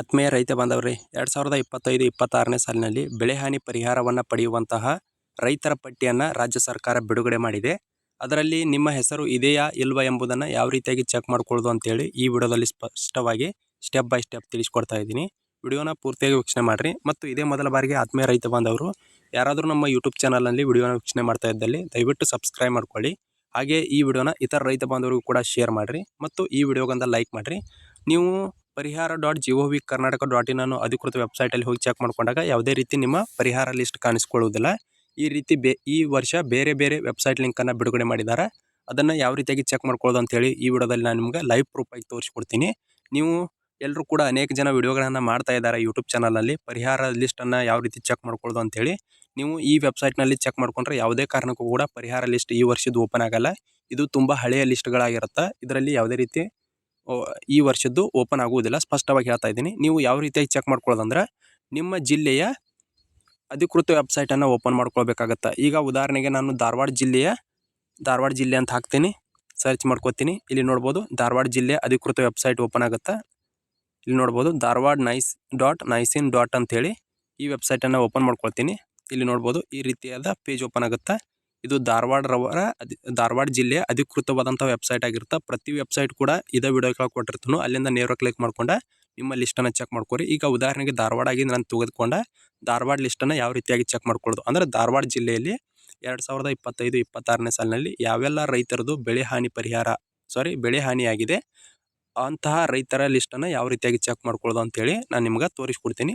ಆತ್ಮೀಯ ರೈತ ಬಾಂಧವ್ರಿ, ಎರಡು ಸಾವಿರದ ಇಪ್ಪತ್ತೈದು ಇಪ್ಪತ್ತಾರನೇ ಸಾಲಿನಲ್ಲಿ ಬೆಳೆ ಹಾನಿ ಪರಿಹಾರವನ್ನು ಪಡೆಯುವಂತಹ ರೈತರ ಪಟ್ಟಿಯನ್ನು ರಾಜ್ಯ ಸರ್ಕಾರ ಬಿಡುಗಡೆ ಮಾಡಿದೆ. ಅದರಲ್ಲಿ ನಿಮ್ಮ ಹೆಸರು ಇದೆಯಾ, ಇಲ್ವಾ ಎಂಬುದನ್ನು ಯಾವ ರೀತಿಯಾಗಿ ಚೆಕ್ ಮಾಡ್ಕೊಳ್ಳೋದು ಅಂತೇಳಿ ಈ ವಿಡಿಯೋದಲ್ಲಿ ಸ್ಪಷ್ಟವಾಗಿ ಸ್ಟೆಪ್ ಬೈ ಸ್ಟೆಪ್ ತಿಳಿಸ್ಕೊಡ್ತಾ ಇದ್ದೀನಿ. ವಿಡಿಯೋನ ಪೂರ್ತಿಯಾಗಿ ವೀಕ್ಷಣೆ ಮಾಡಿರಿ. ಮತ್ತು ಇದೇ ಮೊದಲ ಬಾರಿಗೆ ಆತ್ಮೀಯ ರೈತ ಬಾಂಧವರು, ಯಾರಾದರೂ ನಮ್ಮ ಯೂಟ್ಯೂಬ್ ಚಾನಲ್ನಲ್ಲಿ ವಿಡಿಯೋನ ವೀಕ್ಷಣೆ ಮಾಡ್ತಾ ಇದ್ದಲ್ಲಿ ದಯವಿಟ್ಟು ಸಬ್ಸ್ಕ್ರೈಬ್ ಮಾಡ್ಕೊಳ್ಳಿ. ಹಾಗೆ ಈ ವಿಡಿಯೋನ ಇತರ ರೈತ ಬಾಂಧವರಿಗೂ ಕೂಡ ಶೇರ್ ಮಾಡಿರಿ. ಮತ್ತು ಈ ವಿಡಿಯೋಗಂದ ಲೈಕ್ ಮಾಡಿರಿ. ನೀವು Parihara dot G O V Karnataka dot in ಅನ್ನೋ ಅಧಿಕೃತ ವೆಬ್ಸೈಟಲ್ಲಿ ಹೋಗಿ ಚೆಕ್ ಮಾಡ್ಕೊಂಡಾಗ ಯಾವುದೇ ರೀತಿ ನಿಮ್ಮ ಪರಿಹಾರ ಲಿಸ್ಟ್ ಕಾಣಿಸ್ಕೊಳ್ಳುವುದಿಲ್ಲ. ಈ ರೀತಿ ಬೇ, ಈ ವರ್ಷ ಬೇರೆ ಬೇರೆ ವೆಬ್ಸೈಟ್ ಲಿಂಕನ್ನು ಬಿಡುಗಡೆ ಮಾಡಿದ್ದಾರೆ. ಅದನ್ನು ಯಾವ ರೀತಿಯಾಗಿ ಚೆಕ್ ಮಾಡ್ಕೊಳ್ಳೋದು ಅಂತೇಳಿ ಈ ವಿಡಿಯೋದಲ್ಲಿ ನಾನು ನಿಮ್ಗೆ ಲೈವ್ ಪ್ರೂಫಾಗಿ ತೋರಿಸ್ಕೊಡ್ತೀನಿ. ನೀವು ಎಲ್ಲರೂ ಕೂಡ ಅನೇಕ ಜನ ವಿಡಿಯೋಗಳನ್ನು ಮಾಡ್ತಾ ಇದ್ದಾರೆ ಯೂಟ್ಯೂಬ್ ಚಾನಲಲ್ಲಿ. ಪರಿಹಾರ ಲಿಸ್ಟನ್ನು ಯಾವ ರೀತಿ ಚೆಕ್ ಮಾಡ್ಕೊಳ್ಳೋದು ಅಂತೇಳಿ ನೀವು ಈ ವೆಬ್ಸೈಟ್ನಲ್ಲಿ ಚೆಕ್ ಮಾಡ್ಕೊಂಡ್ರೆ ಯಾವುದೇ ಕಾರಣಕ್ಕೂ ಕೂಡ ಪರಿಹಾರ ಲಿಸ್ಟ್ ಈ ವರ್ಷದ ಓಪನ್ ಆಗಲ್ಲ. ಇದು ತುಂಬ ಹಳೆಯ ಲಿಸ್ಟ್ಗಳಾಗಿರುತ್ತೆ. ಇದರಲ್ಲಿ ಯಾವುದೇ ರೀತಿ ಈ ವರ್ಷದ್ದು ಓಪನ್ ಆಗುವುದಿಲ್ಲ. ಸ್ಪಷ್ಟವಾಗಿ ಹೇಳ್ತಾ ಇದ್ದೀನಿ. ನೀವು ಯಾವ ರೀತಿಯಾಗಿ ಚೆಕ್ ಮಾಡ್ಕೊಳ್ಳೋದಂದ್ರೆ ನಿಮ್ಮ ಜಿಲ್ಲೆಯ ಅಧಿಕೃತ ವೆಬ್ಸೈಟನ್ನು ಓಪನ್ ಮಾಡ್ಕೊಳ್ಬೇಕಾಗತ್ತೆ. ಈಗ ಉದಾಹರಣೆಗೆ ನಾನು ಧಾರವಾಡ ಜಿಲ್ಲೆಯ, ಧಾರವಾಡ ಜಿಲ್ಲೆ ಅಂತ ಹಾಕ್ತೀನಿ. ಸರ್ಚ್ ಮಾಡ್ಕೋತೀನಿ. ಇಲ್ಲಿ ನೋಡ್ಬೋದು ಧಾರವಾಡ ಜಿಲ್ಲೆ ಅಧಿಕೃತ ವೆಬ್ಸೈಟ್ ಓಪನ್ ಆಗುತ್ತೆ. ಇಲ್ಲಿ ನೋಡ್ಬೋದು ಧಾರವಾಡ ನೈಸ್ ಡಾಟ್ ನೈಸಿನ್ ಡಾಟ್ ಅಂತೇಳಿ ಈ ವೆಬ್ಸೈಟನ್ನು ಓಪನ್ ಮಾಡ್ಕೊಳ್ತೀನಿ. ಇಲ್ಲಿ ನೋಡ್ಬೋದು ಈ ರೀತಿಯಾದ ಪೇಜ್ ಓಪನ್ ಆಗುತ್ತೆ. ಇದು ಧಾರವಾಡ ರವರ ಧಾರವಾಡ ಜಿಲ್ಲೆಯ ಅಧಿಕೃತವಾದಂಥ ವೆಬ್ಸೈಟ್ ಆಗಿರುತ್ತೆ. ಪ್ರತಿ ವೆಬ್ಸೈಟ್ ಕೂಡ ಇದೇ ವಿಡಿಯೋ ಕೆಳಗೆ ಕೊಟ್ಟಿರ್ತಾನೋ. ಅಲ್ಲಿಂದ ನೇರ ಕ್ಲಿಕ್ ಮಾಡ್ಕೊಂಡು ನಿಮ್ಮ ಲಿಸ್ಟನ್ನು ಚೆಕ್ ಮಾಡ್ಕೊರಿ. ಈಗ ಉದಾಹರಣೆಗೆ ಧಾರವಾಡ ಆಗಿ ನಾನು ತೆಗೆದುಕೊಂಡ ಧಾರವಾಡ ಲಿಸ್ಟನ್ನು ಯಾವ ರೀತಿಯಾಗಿ ಚೆಕ್ ಮಾಡ್ಕೊಳ್ಳೋದು? ಅಂದರೆ ಧಾರವಾಡ ಜಿಲ್ಲೆಯಲ್ಲಿ ಎರಡು ಸಾವಿರದ ಇಪ್ಪತ್ತೈದು, ಇಪ್ಪತ್ತಾರನೇ ಸಾಲಿನಲ್ಲಿ ಯಾವೆಲ್ಲ ರೈತರದು ಬೆಳೆ ಹಾನಿ ಪರಿಹಾರ ಸಾರಿ ಬೆಳೆ ಹಾನಿಯಾಗಿದೆ ಅಂತಹ ರೈತರ ಲಿಸ್ಟನ್ನು ಯಾವ ರೀತಿಯಾಗಿ ಚೆಕ್ ಮಾಡ್ಕೊಳ್ಳೋದು ಅಂತೇಳಿ ನಾನು ನಿಮ್ಗೆ ತೋರಿಸ್ಕೊಡ್ತೀನಿ.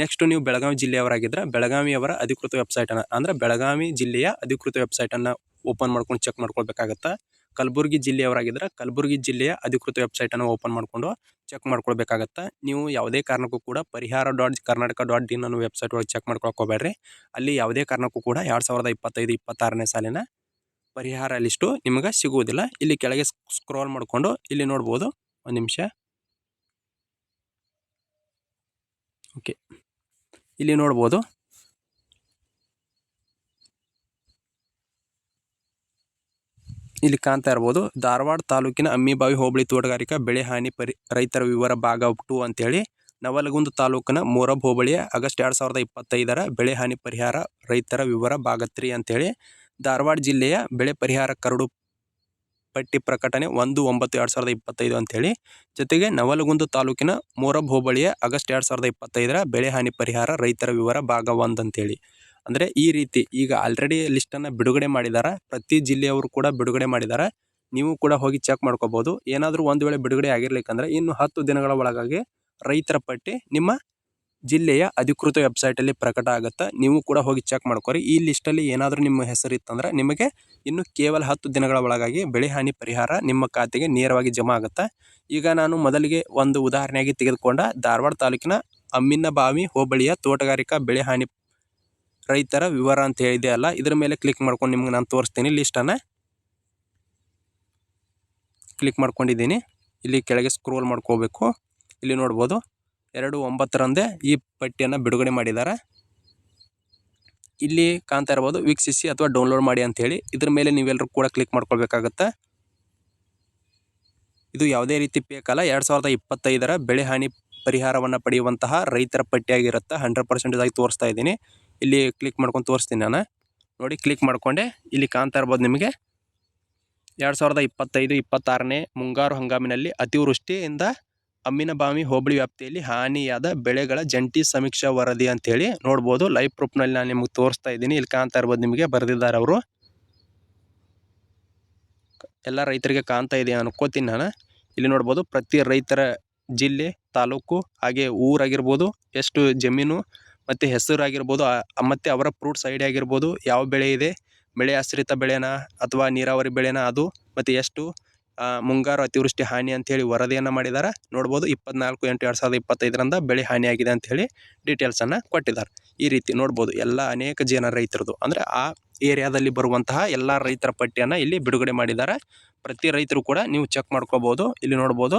ನೆಕ್ಸ್ಟ್ ನೀವು ಬೆಳಗಾವಿ ಜಿಲ್ಲೆಯವರಾಗಿದ್ದರೆ ಬೆಳಗಾವಿಯವರ ಅಧಿಕೃತ ವೆಬ್ಸೈಟನ್ನು ಅಂದರೆ ಬೆಳಗಾವಿ ಜಿಲ್ಲೆಯ ಅಧಿಕೃತ ವೆಬ್ಸೈಟನ್ನು ಓಪನ್ ಮಾಡ್ಕೊಂಡು ಚೆಕ್ ಮಾಡ್ಕೊಳ್ಬೇಕಾಗತ್ತೆ. ಕಲಬುರಗಿ ಜಿಲ್ಲೆಯವರಾಗಿದ್ದರೆ ಕಲಬುರಗಿ ಜಿಲ್ಲೆಯ ಅಧಿಕೃತ ವೆಬ್ಸೈಟನ್ನು ಓಪನ್ ಮಾಡಿಕೊಂಡು ಚೆಕ್ ಮಾಡ್ಕೊಳ್ಬೇಕಾಗತ್ತೆ. ನೀವು ಯಾವುದೇ ಕಾರಣಕ್ಕೂ ಕೂಡ ಪರಿಹಾರ ಡಾಟ್ ಕರ್ನಾಟಕ ಡಾಟ್ ಇನ್ ಅನ್ನೋ ವೆಬ್ಸೈಟ್ ಒಳಗೆ ಚೆಕ್ ಮಾಡ್ಕೊಳಕ್ಕೆ ಹೋಗ್ಬೇಡ್ರಿ. ಅಲ್ಲಿ ಯಾವುದೇ ಕಾರಣಕ್ಕೂ ಕೂಡ ಎರಡು ಸಾವಿರದ ಇಪ್ಪತ್ತೈದು, ಇಪ್ಪತ್ತಾರನೇ ಸಾಲಿನ ಪರಿಹಾರ ಲಿಸ್ಟು ನಿಮಗೆ ಸಿಗುವುದಿಲ್ಲ. ಇಲ್ಲಿ ಕೆಳಗೆ ಸ್ಕ್ರೋಲ್ ಮಾಡಿಕೊಂಡು ಇಲ್ಲಿ ನೋಡ್ಬೋದು. ಒಂದು ನಿಮಿಷ. ಓಕೆ ಇಲ್ಲಿ ನೋಡ್ಬೋದು. ಇಲ್ಲಿ ಕಾಣ್ತಾ ಇರ್ಬೋದು, ಧಾರವಾಡ ತಾಲೂಕಿನ ಅಮ್ಮಿಬಾವಿ ಹೋಬಳಿ ತೋಟಗಾರಿಕಾ ಬೆಳೆ ಹಾನಿ ಪರಿ, ರೈತರ ವಿವರ ಭಾಗ ಟು ಅಂತೇಳಿ, ನವಲಗುಂದ ತಾಲೂಕಿನ ಮೋರಬ್ ಹೋಬಳಿಯ ಆಗಸ್ಟ್ ಎರಡು ಸಾವಿರದ ಇಪ್ಪತ್ತೈದರ ಬೆಳೆ ಹಾನಿ ಪರಿಹಾರ ರೈತರ ವಿವರ ಭಾಗ ತ್ರೀ ಅಂತೇಳಿ, ಧಾರವಾಡ ಜಿಲ್ಲೆಯ ಬೆಳೆ ಪರಿಹಾರ ಕರಡು ಪಟ್ಟಿ ಪ್ರಕಟಣೆ ಒಂದು ಒಂಬತ್ತು ಎರಡು ಸಾವಿರದ ಇಪ್ಪತ್ತೈದು ಅಂತೇಳಿ ಜೊತೆಗೆ ನವಲಗುಂದ ತಾಲೂಕಿನ ಮೋರಬ್ ಹೋಬಳಿಯ ಆಗಸ್ಟ್ ಎರಡು ಸಾವಿರದ ಇಪ್ಪತ್ತೈದರ ಬೆಳೆ ಹಾನಿ ಪರಿಹಾರ ರೈತರ ವಿವರ ಭಾಗ ಒಂದು ಅಂತೇಳಿ ಅಂದರೆ ಈ ರೀತಿ ಈಗ ಆಲ್ರೆಡಿ ಲಿಸ್ಟನ್ನು ಬಿಡುಗಡೆ ಮಾಡಿದ್ದಾರೆ ಪ್ರತಿ ಜಿಲ್ಲೆಯವರು ಕೂಡ ಬಿಡುಗಡೆ ಮಾಡಿದ್ದಾರೆ ನೀವು ಕೂಡ ಹೋಗಿ ಚೆಕ್ ಮಾಡ್ಕೋಬೋದು. ಏನಾದರೂ ಒಂದು ವೇಳೆ ಬಿಡುಗಡೆ ಆಗಿರ್ಲಿಕ್ಕಂದ್ರೆ ಇನ್ನು ಹತ್ತು ದಿನಗಳ ಒಳಗಾಗಿ ರೈತರ ಪಟ್ಟಿ ನಿಮ್ಮ ಜಿಲ್ಲೆಯ ಅಧಿಕೃತ ವೆಬ್ಸೈಟಲ್ಲಿ ಪ್ರಕಟ ಆಗುತ್ತೆ, ನೀವು ಕೂಡ ಹೋಗಿ ಚೆಕ್ ಮಾಡ್ಕೊರಿ. ಈ ಲಿಸ್ಟಲ್ಲಿ ಏನಾದರೂ ನಿಮ್ಮ ಹೆಸರು ಇತ್ತಂದ್ರೆ ನಿಮಗೆ ಇನ್ನು ಕೇವಲ ಹತ್ತು ದಿನಗಳ ಒಳಗಾಗಿ ಬೆಳೆ ಹಾನಿ ಪರಿಹಾರ ನಿಮ್ಮ ಖಾತೆಗೆ ನೇರವಾಗಿ ಜಮಾ ಆಗುತ್ತೆ. ಈಗ ನಾನು ಮೊದಲಿಗೆ ಒಂದು ಉದಾಹರಣೆಯಾಗಿ ತೆಗೆದುಕೊಂಡ ಧಾರವಾಡ ತಾಲೂಕಿನ ಅಮ್ಮಿನಬಾವಿ ಹೋಬಳಿಯ ತೋಟಗಾರಿಕಾ ಬೆಳೆ ಹಾನಿ ರೈತರ ವಿವರ ಅಂತ ಹೇಳಿದೆ ಅಲ್ಲ, ಇದರ ಮೇಲೆ ಕ್ಲಿಕ್ ಮಾಡ್ಕೊಂಡು ನಿಮ್ಗೆ ನಾನು ತೋರಿಸ್ತೀನಿ ಲಿಸ್ಟನ್ನು ಕ್ಲಿಕ್ ಮಾಡ್ಕೊಂಡಿದ್ದೀನಿ. ಇಲ್ಲಿ ಕೆಳಗೆ ಸ್ಕ್ರೋಲ್ ಮಾಡ್ಕೋಬೇಕು. ಇಲ್ಲಿ ನೋಡ್ಬೋದು. ಎರಡು ಒಂಬತ್ತರಂದೇ ಈ ಪಟ್ಟಿಯನ್ನು ಬಿಡುಗಡೆ ಮಾಡಿದ್ದಾರೆ. ಇಲ್ಲಿ ಕಾಣ್ತಾ ಇರ್ಬೋದು ವೀಕ್ಷಿಸಿ ಅಥವಾ ಡೌನ್ಲೋಡ್ ಮಾಡಿ ಅಂಥೇಳಿ. ಇದ್ರ ಮೇಲೆ ನೀವೆಲ್ಲರೂ ಕೂಡ ಕ್ಲಿಕ್ ಮಾಡ್ಕೊಳ್ಬೇಕಾಗತ್ತೆ. ಇದು ಯಾವುದೇ ರೀತಿ ಬೇಕಲ್ಲ ಎರಡು ಸಾವಿರದ ಇಪ್ಪತ್ತೈದರ ಬೆಳೆ ಹಾನಿ ಪರಿಹಾರವನ್ನು ಪಡೆಯುವಂತಹ ರೈತರ ಪಟ್ಟಿಯಾಗಿರುತ್ತೆ. ಹಂಡ್ರೆಡ್ ಪರ್ಸೆಂಟೇಜ್ ಆಗಿ ತೋರಿಸ್ತಾ ಇದ್ದೀನಿ. ಇಲ್ಲಿ ಕ್ಲಿಕ್ ಮಾಡ್ಕೊಂಡು ತೋರಿಸ್ತೀನಿ ನಾನು. ನೋಡಿ, ಕ್ಲಿಕ್ ಮಾಡಿಕೊಂಡೆ. ಇಲ್ಲಿ ಕಾಣ್ತಾ ಇರ್ಬೋದು ನಿಮಗೆ. ಎರಡು ಸಾವಿರದ ಇಪ್ಪತ್ತೈದು, ಇಪ್ಪತ್ತಾರನೇ ಮುಂಗಾರು ಹಂಗಾಮಿನಲ್ಲಿ ಅತಿವೃಷ್ಟಿಯಿಂದ ಅಮ್ಮಿನಬಾವಿ ಹೋಬಳಿ ವ್ಯಾಪ್ತಿಯಲ್ಲಿ ಹಾನಿಯಾದ ಬೆಳೆಗಳ ಜಂಟಿ ಸಮೀಕ್ಷಾ ವರದಿ ಅಂತೇಳಿ ನೋಡ್ಬೋದು. ಲೈವ್ ಪ್ರೂಫ್ನಲ್ಲಿ ನಾನು ನಿಮಗೆ ತೋರಿಸ್ತಾ ಇದ್ದೀನಿ. ಇಲ್ಲಿ ಕಾಣ್ತಾ ಇರ್ಬೋದು ನಿಮಗೆ, ಬರೆದಿದ್ದಾರೆ ಅವರು. ಎಲ್ಲ ರೈತರಿಗೆ ಕಾಣ್ತಾ ಇದೆ ಅನ್ಕೋತೀನಿ ನಾನು. ಇಲ್ಲಿ ನೋಡ್ಬೋದು, ಪ್ರತಿ ರೈತರ ಜಿಲ್ಲೆ, ತಾಲೂಕು, ಹಾಗೆ ಊರಾಗಿರ್ಬೋದು, ಎಷ್ಟು ಜಮೀನು ಮತ್ತು ಹೆಸರು ಆಗಿರ್ಬೋದು ಆ- ಮತ್ತು ಅವರ ಫ್ರೂಟ್ಸ್ ಐಡಿ ಆಗಿರ್ಬೋದು, ಯಾವ ಬೆಳೆ ಇದೆ, ಬೆಳೆ ಆಶ್ರಿತ ಬೆಳೆನಾ ಅಥವಾ ನೀರಾವರಿ ಬೆಳೆನಾ ಅದು, ಮತ್ತು ಎಷ್ಟು ಮುಂಗಾರು ಅತಿವೃಷ್ಟಿ ಹಾನಿ ಅಂತೇಳಿ ವರದಿಯನ್ನು ಮಾಡಿದ್ದಾರೆ ನೋಡ್ಬೋದು ಇಪ್ಪತ್ನಾಲ್ಕು ಎಂಟು ಎರಡು ಸಾವಿರದ ಇಪ್ಪತ್ತೈದರಿಂದ ಬೆಳೆ ಹಾನಿಯಾಗಿದೆ ಅಂಥೇಳಿ ಡೀಟೇಲ್ಸನ್ನು ಕೊಟ್ಟಿದ್ದಾರೆ ಈ ರೀತಿ ನೋಡ್ಬೋದು ಎಲ್ಲ ಅನೇಕ ಜನ ರೈತರದು. ಅಂದರೆ ಆ ಏರಿಯಾದಲ್ಲಿ ಬರುವಂತಹ ಎಲ್ಲ ರೈತರ ಪಟ್ಟಿಯನ್ನು ಇಲ್ಲಿ ಬಿಡುಗಡೆ ಮಾಡಿದ್ದಾರೆ ಪ್ರತಿ ರೈತರು ಕೂಡ ನೀವು ಚೆಕ್ ಮಾಡ್ಕೋಬೋದು. ಇಲ್ಲಿ ನೋಡ್ಬೋದು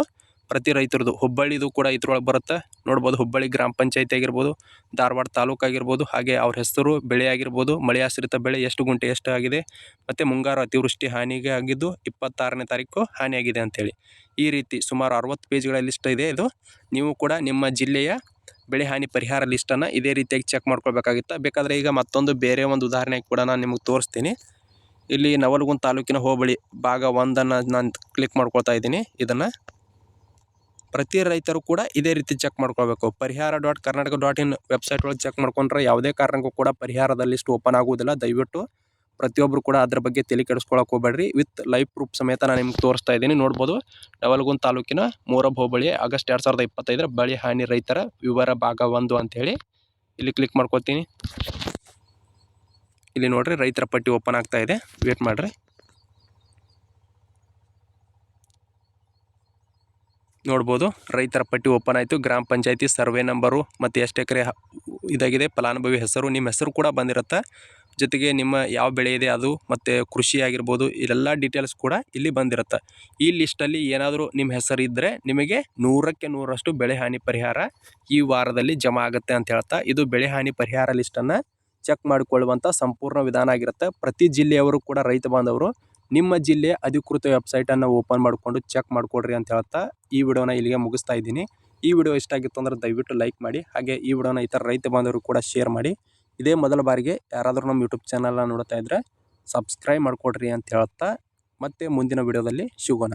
ಪ್ರತಿ ರೈತರದು ಹುಬ್ಬಳ್ಳಿದು ಕೂಡ ಇದ್ರೊಳಗೆ ಬರುತ್ತೆ. ನೋಡ್ಬೋದು ಹುಬ್ಬಳ್ಳಿ ಗ್ರಾಮ ಪಂಚಾಯತಿ ಆಗಿರ್ಬೋದು, ಧಾರವಾಡ ತಾಲೂಕು ಆಗಿರ್ಬೋದು, ಹಾಗೆ ಅವ್ರ ಹೆಸರು ಬೆಳೆ ಆಗಿರ್ಬೋದು, ಮಳೆ ಆಶ್ರಿತ ಬೆಳೆ ಎಷ್ಟು ಗುಂಟೆ ಎಷ್ಟು ಆಗಿದೆ, ಮತ್ತು ಮುಂಗಾರು ಅತಿವೃಷ್ಟಿ ಹಾನಿಗೆ ಆಗಿದ್ದು ಇಪ್ಪತ್ತಾರನೇ ತಾರೀಕು ಹಾನಿಯಾಗಿದೆ ಅಂತೇಳಿ. ಈ ರೀತಿ ಸುಮಾರು ಅರವತ್ತು ಪೇಜ್ಗಳ ಲಿಸ್ಟ್ ಇದೆ ಇದು. ನೀವು ಕೂಡ ನಿಮ್ಮ ಜಿಲ್ಲೆಯ ಬೆಳೆ ಹಾನಿ ಪರಿಹಾರ ಲಿಸ್ಟನ್ನು ಇದೇ ರೀತಿಯಾಗಿ ಚೆಕ್ ಮಾಡ್ಕೊಳ್ಬೇಕಾಗಿತ್ತು. ಬೇಕಾದರೆ ಈಗ ಮತ್ತೊಂದು ಬೇರೆ ಒಂದು ಉದಾಹರಣೆ ಕೂಡ ನಾನು ನಿಮಗೆ ತೋರಿಸ್ತೀನಿ. ಇಲ್ಲಿ ನವಲಗುಂದ ತಾಲೂಕಿನ ಹೋಬಳಿ ಭಾಗ ಒಂದನ್ನು ನಾನು ಕ್ಲಿಕ್ ಮಾಡ್ಕೊಳ್ತಾ ಇದ್ದೀನಿ. ಇದನ್ನು ಪ್ರತಿ ರೈತರು ಕೂಡ ಇದೇ ರೀತಿ ಚೆಕ್ ಮಾಡ್ಕೊಳ್ಬೇಕು. Parihara dot Karnataka dot in website ಒಳಗೆ ಚೆಕ್ ಮಾಡ್ಕೊಂಡ್ರೆ ಯಾವುದೇ ಕಾರಣಕ್ಕೂ ಕೂಡ ಪರಿಹಾರದ ಲಿಸ್ಟ್ ಓಪನ್ ಆಗುವುದಿಲ್ಲ. ದಯವಿಟ್ಟು ಪ್ರತಿಯೊಬ್ಬರು ಕೂಡ ಅದ್ರ ಬಗ್ಗೆ ತಲೆ ಕೆಡಿಸ್ಕೊಳಕ್ಕೆ ಹೋಗ್ಬೇಡ್ರಿ. ವಿತ್ ಲೈವ್ ಪ್ರೂಫ್ ಸಮೇತ ನಾನು ನಿಮ್ಗೆ ತೋರಿಸ್ತಾ ಇದ್ದೀನಿ. ನೋಡ್ಬೋದು ನವಲಗುಂದ ತಾಲೂಕಿನ ಮೂರಬ್ ಹೋಬಳಿ ಆಗಸ್ಟ್ ಎರಡು ಸಾವಿರದ ಇಪ್ಪತ್ತೈದರ ಬಳಿ ಹಾನಿ ರೈತರ ವಿವರ ಭಾಗ ಒಂದು ಅಂಥೇಳಿ ಇಲ್ಲಿ ಕ್ಲಿಕ್ ಮಾಡ್ಕೋತೀನಿ. ಇಲ್ಲಿ ನೋಡ್ರಿ ರೈತರ ಪಟ್ಟಿ ಓಪನ್ ಆಗ್ತಾ ಇದೆ. ವೇಟ್ ಮಾಡ್ರಿ. ನೋಡ್ಬೋದು. ರೈತರ ಪಟ್ಟಿ ಓಪನ್ ಆಯಿತು. ಗ್ರಾಮ ಪಂಚಾಯತಿ ಸರ್ವೆ ನಂಬರು ಮತ್ತು ಎಷ್ಟು ಎಕರೆ ಇದಾಗಿದೆ, ಫಲಾನುಭವಿ ಹೆಸರು, ನಿಮ್ಮ ಹೆಸರು ಕೂಡ ಬಂದಿರುತ್ತೆ. ಜೊತೆಗೆ ನಿಮ್ಮ ಯಾವ ಬೆಳೆ ಇದೆ, ಅದು ಮತ್ತು ಕೃಷಿ ಆಗಿರ್ಬೋದು, ಇಲ್ಲೆಲ್ಲ ಡೀಟೇಲ್ಸ್ ಕೂಡ ಇಲ್ಲಿ ಬಂದಿರುತ್ತೆ. ಈ ಲಿಸ್ಟಲ್ಲಿ ಏನಾದರೂ ನಿಮ್ಮ ಹೆಸರು ಇದ್ದರೆ ನಿಮಗೆ ನೂರಕ್ಕೆ ನೂರಷ್ಟು ಬೆಳೆ ಹಾನಿ ಪರಿಹಾರ ಈ ವಾರದಲ್ಲಿ ಜಮಾ ಆಗುತ್ತೆ ಅಂತ ಹೇಳ್ತಾ, ಇದು ಬೆಳೆ ಹಾನಿ ಪರಿಹಾರ ಲಿಸ್ಟನ್ನು ಚೆಕ್ ಮಾಡಿಕೊಳ್ಳುವಂಥ ಸಂಪೂರ್ಣ ವಿಧಾನ ಆಗಿರುತ್ತೆ. ಪ್ರತಿ ಜಿಲ್ಲೆಯವರು ಕೂಡ ರೈತ ಬಾಂಧವರು ನಿಮ್ಮ ಜಿಲ್ಲೆ ಅಧಿಕೃತ ವೆಬ್ಸೈಟನ್ನು ಓಪನ್ ಮಾಡಿಕೊಂಡು ಚೆಕ್ ಮಾಡಿಕೊಡ್ರಿ ಅಂತ ಹೇಳ್ತಾ ಈ ವಿಡಿಯೋನ ಇಲ್ಲಿಗೆ ಮುಗಿಸ್ತಾ ಇದ್ದೀನಿ. ಈ ವಿಡಿಯೋ ಇಷ್ಟ ಆಗಿತ್ತು ಅಂದರೆ ದಯವಿಟ್ಟು ಲೈಕ್ ಮಾಡಿ, ಹಾಗೆ ಈ ವಿಡಿಯೋನ ಇತರ ರೈತ ಬಾಂಧವರು ಕೂಡ ಶೇರ್ ಮಾಡಿ. ಇದೇ ಮೊದಲ ಬಾರಿಗೆ ಯಾರಾದರೂ ನಮ್ಮ ಯೂಟ್ಯೂಬ್ ಚಾನಲ್ನ ನೋಡ್ತಾ ಇದ್ದರೆ ಸಬ್ಸ್ಕ್ರೈಬ್ ಮಾಡಿಕೊಡ್ರಿ ಅಂತ ಹೇಳ್ತಾ ಮತ್ತೆ ಮುಂದಿನ ವಿಡಿಯೋದಲ್ಲಿ ಸಿಗೋಣ.